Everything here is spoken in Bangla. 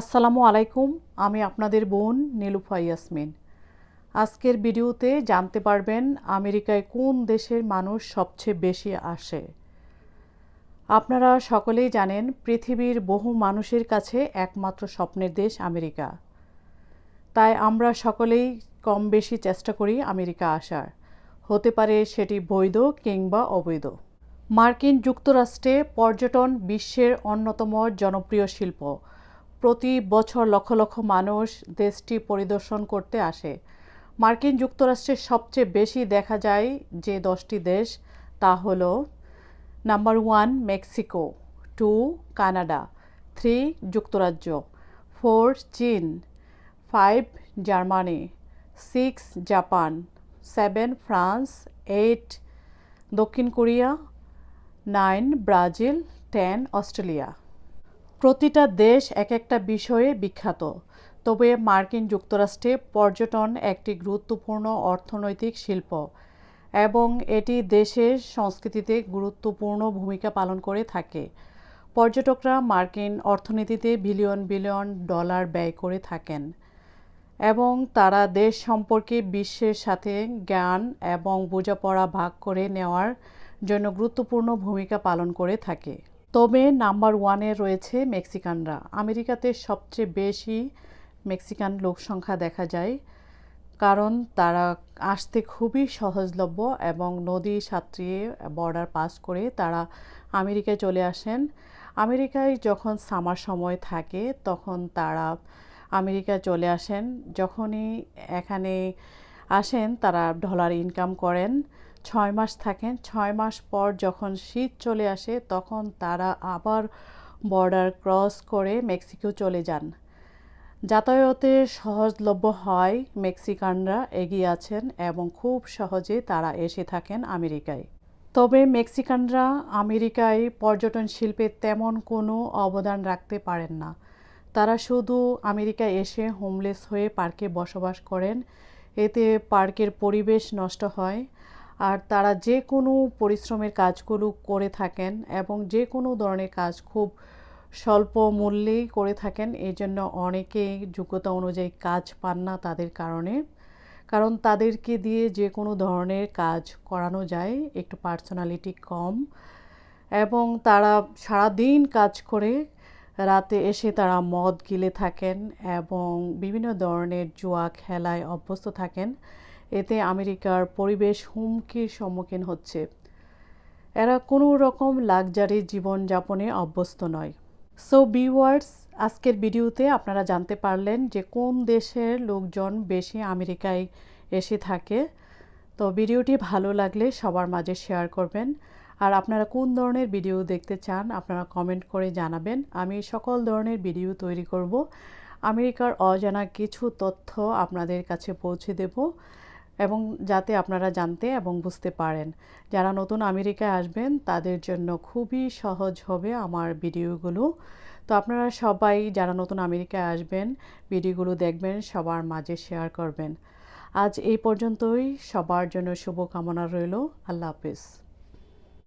আসসালামু আলাইকুম, আমি আপনাদের বোন নীলুফা ইয়াসমিন। আজকের ভিডিওতে জানতে পারবেন আমেরিকায় কোন দেশের মানুষ সবচেয়ে বেশি আসে। আপনারা সকলেই জানেন পৃথিবীর বহু মানুষের কাছে একমাত্র স্বপ্নের দেশ আমেরিকা। তাই আমরা সকলেই কম বেশি চেষ্টা করি আমেরিকা আসার। হতে পারে সেটি বৈধ কিংবা অবৈধ। মার্কিন যুক্তরাষ্ট্রে পর্যটন বিশ্বের অন্যতম জনপ্রিয় শিল্প। প্রতি বছর লক্ষ লক্ষ মানুষ দেশটি পরিদর্শন করতে আসে। মার্কিন যুক্তরাষ্ট্রের সবচেয়ে বেশি দেখা যায় যে দশটি দেশ, তা হল, number one, Mexico, two, Canada, three, যুক্তরাজ্য, ফোর, চীন, five, Germany, six, Japan, seven, France, eight, দক্ষিণ Korea, nine, Brazil, ten, Australia. প্রতিটা দেশ এক একটা বিষয়ে বিখ্যাত। তবে মার্কিন যুক্তরাষ্ট্রে পর্যটন একটি গুরুত্বপূর্ণ অর্থনৈতিক শিল্প এবং এটি দেশের সংস্কৃতিতে গুরুত্বপূর্ণ ভূমিকা পালন করে থাকে। পর্যটকরা মার্কিন অর্থনীতিতে বিলিয়ন বিলিয়ন ডলার ব্যয় করে থাকেন এবং তারা দেশ সম্পর্কে বিশ্বের সাথে জ্ঞান এবং বোঝাপড়া ভাগ করে নেওয়ার জন্য গুরুত্বপূর্ণ ভূমিকা পালন করে থাকে। তবে নাম্বার ওয়ানে রয়েছে মেক্সিকানরা। আমেরিকাতে সবচেয়ে বেশি মেক্সিকান লোক সংখ্যা দেখা যায়, কারণ তারা আসতে খুবই সহজলভ্য এবং নদী সাঁতরিয়ে বর্ডার পাস করে তারা আমেরিকায় চলে আসেন। আমেরিকায় যখন সামার সময় থাকে, তখন তারা আমেরিকা চলে আসেন। যখনই এখানে আসেন, তারা ডলার ইনকাম করেন। ছয় মাস থাকেন। ছয় মাস পর যখন শীত চলে আসে, তখন তারা আবার বর্ডার ক্রস করে মেক্সিকো চলে যান। যাতায়াতে সহজলভ্য হয়, মেক্সিকানরা এগিয়ে আছেন এবং খুব সহজে তারা এসে থাকেন আমেরিকায়। তবে মেক্সিকানরা আমেরিকায় পর্যটন শিল্পে তেমন কোনো অবদান রাখতে পারেন না। তারা শুধু আমেরিকায় এসে হোমলেস হয়ে পার্কে বসবাস করেন। এতে পার্কের পরিবেশ নষ্ট হয়। আর তারা যে কোনো পরিশ্রমের কাজগুলো করে থাকেন এবং যে কোনো ধরনের কাজ খুব স্বল্প মূল্যেই করে থাকেন এই জন্য অনেকেই যোগ্যতা অনুযায়ী কাজ পান না তাদের কারণে। কারণ তাদেরকে দিয়ে যে কোনো ধরনের কাজ করানো যায়, একটু পার্সোনালিটি কম এবং তারা সারাদিন কাজ করে, রাতে এসে তারা মদ গিলে থাকেন এবং বিভিন্ন ধরনের জুয়া খেলায় অভ্যস্ত থাকেন। এতে আমেরিকার পরিবেশ হুমকির সম্মুখীন হচ্ছে। এরা কোনো রকম লাকজারি জীবনযাপনে অভ্যস্ত নয়। সো বিওয়ার্স আজকের ভিডিওতে আপনারা জানতে পারলেন যে কোন দেশের লোকজন বেশি আমেরিকায় এসে থাকে। তো ভিডিওটি ভালো লাগলে সবার মাঝে শেয়ার করবেন। আর আপনারা কোন ধরনের ভিডিও দেখতে চান, আপনারা কমেন্ট করে জানাবেন। আমি সকল ধরনের ভিডিও তৈরি করব। আমেরিকার অজানা কিছু তথ্য আপনাদের কাছে পৌঁছে দেব। এবং যাতে আপনারা জানতে এবং বুঝতে পারেন। যারা নতুন আমেরিকায় আসবেন, তাদের জন্য খুবই সহজ হবে আমার ভিডিওগুলো। তো আপনারা সবাই যারা নতুন আমেরিকায় আসবেন, ভিডিওগুলো দেখবেন, সবার মাঝে শেয়ার করবেন। আজ এই পর্যন্তই। সবার জন্য শুভকামনা রইল। আল্লাহ হাফিজ।